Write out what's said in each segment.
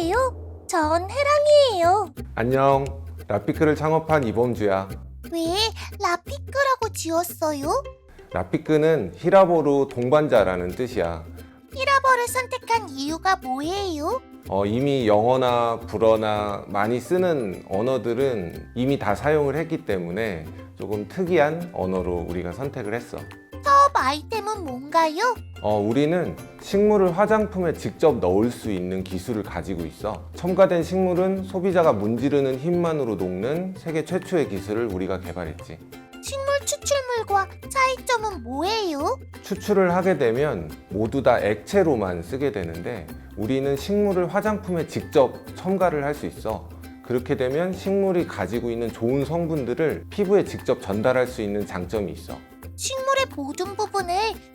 안녕하세요. 전 해랑이에요. 안녕. 라피크를 창업한 이범주야. 왜 라피크라고 지었어요? 라피크는 히라보로 동반자라는 뜻이야. 히라버를 선택한 이유가 뭐예요? 어, 이미 영어나 불어나 많이 쓰는 언어들은 이미 다 사용을 했기 때문에 조금 특이한 언어로 우리가 선택을 했어. Top 아이템은 뭔가요? 어, 우리는 식물을 화장품에 직접 넣을 수 있는 기술을 가지고 있어. 첨가된 식물은 소비자가 문지르는 힘만으로 녹는 세계 최초의 기술을 우리가 개발했지. 식물 추출물과 차이점은 뭐예요? 추출을 하게 되면 모두 다 액체로만 쓰게 되는데 우리는 식물을 화장품에 직접 첨가를 할 수 있어. 그렇게 되면 식물이 가지고 있는 좋은 성분들을 피부에 직접 전달할 수 있는 장점이 있어. 식물의 모든 부분을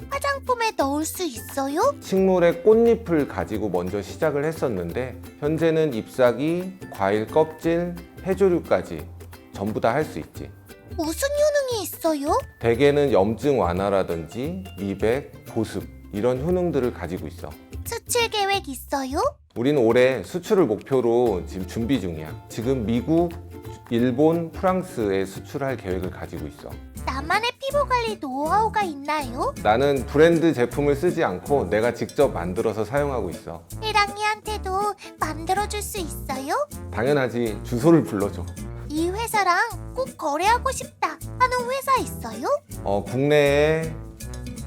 화장품에 넣을 수 있어요? 식물의 꽃잎을 가지고 먼저 시작을 했었는데 현재는 잎사귀, 과일 껍질, 해조류까지 전부 다 할 수 있지. 무슨 효능이 있어요? 대개는 염증 완화라든지 미백, 보습 이런 효능들을 가지고 있어. 수출 계획 있어요? 우리는 올해 수출을 목표로 지금 준비 중이야. 지금 미국, 일본, 프랑스에 수출할 계획을 가지고 있어. 나만의 피부 관리 노하우가 있나요? 나는 브랜드 제품을 쓰지 않고 내가 직접 만들어서 사용하고 있어. 해랑이한테도 만들어줄 수 있어요? 당연하지. 주소를 불러줘. 이 회사랑 꼭 거래하고 싶다 하는 회사 있어요? 어, 국내에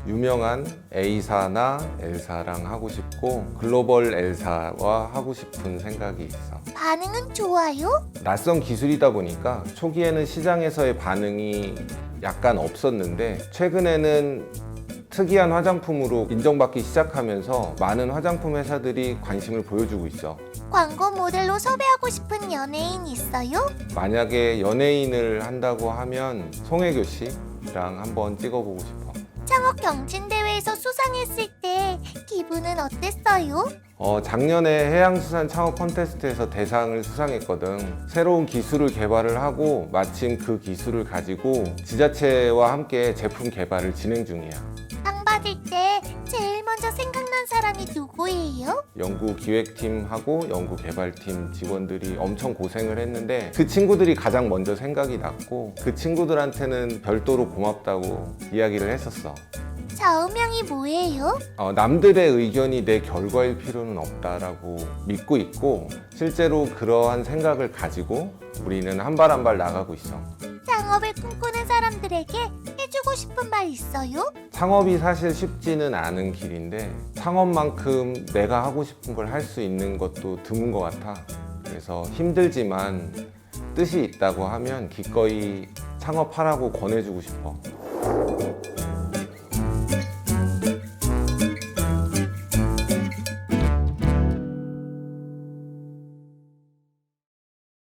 유명한 A사나 L사랑 하고 싶고 글로벌 L사와 하고 싶은 생각이 있어. 반응은 좋아요? 낯선 기술이다 보니까 초기에는 시장에서의 반응이 약간 없었는데 최근에는 특이한 화장품으로 인정받기 시작하면서 많은 화장품 회사들이 관심을 보여주고 있어. 광고 모델로 섭외하고 싶은 연예인 있어요? 만약에 연예인을 한다고 하면 송혜교 씨랑 한번 찍어보고 싶어. 경진대회에서 수상했을 때 기분은 어땠어요? 어, 작년에 해양수산 창업 콘테스트에서 대상을 수상했거든. 새로운 기술을 개발을 하고 마침 그 기술을 가지고 지자체와 함께 제품 개발을 진행 중이야. 상 받을 때 제일 먼저 생각난 사람이 누구예요? 연구 기획팀하고 연구 개발팀 직원들이 엄청 고생을 했는데 그 친구들이 가장 먼저 생각이 났고 그 친구들한테는 별도로 고맙다고 이야기를 했었어. 좌우명이 뭐예요? 어, 남들의 의견이 내 결과일 필요는 없다라고 믿고 있고 실제로 그러한 생각을 가지고 우리는 한 발 한 발 나가고 있어. 창업을 꿈꾸는 사람들에게 해주고 싶은 말 있어요? 창업이 사실 쉽지는 않은 길인데 창업만큼 내가 하고 싶은 걸 할 수 있는 것도 드문 것 같아. 그래서 힘들지만 뜻이 있다고 하면 기꺼이 창업하라고 권해주고 싶어.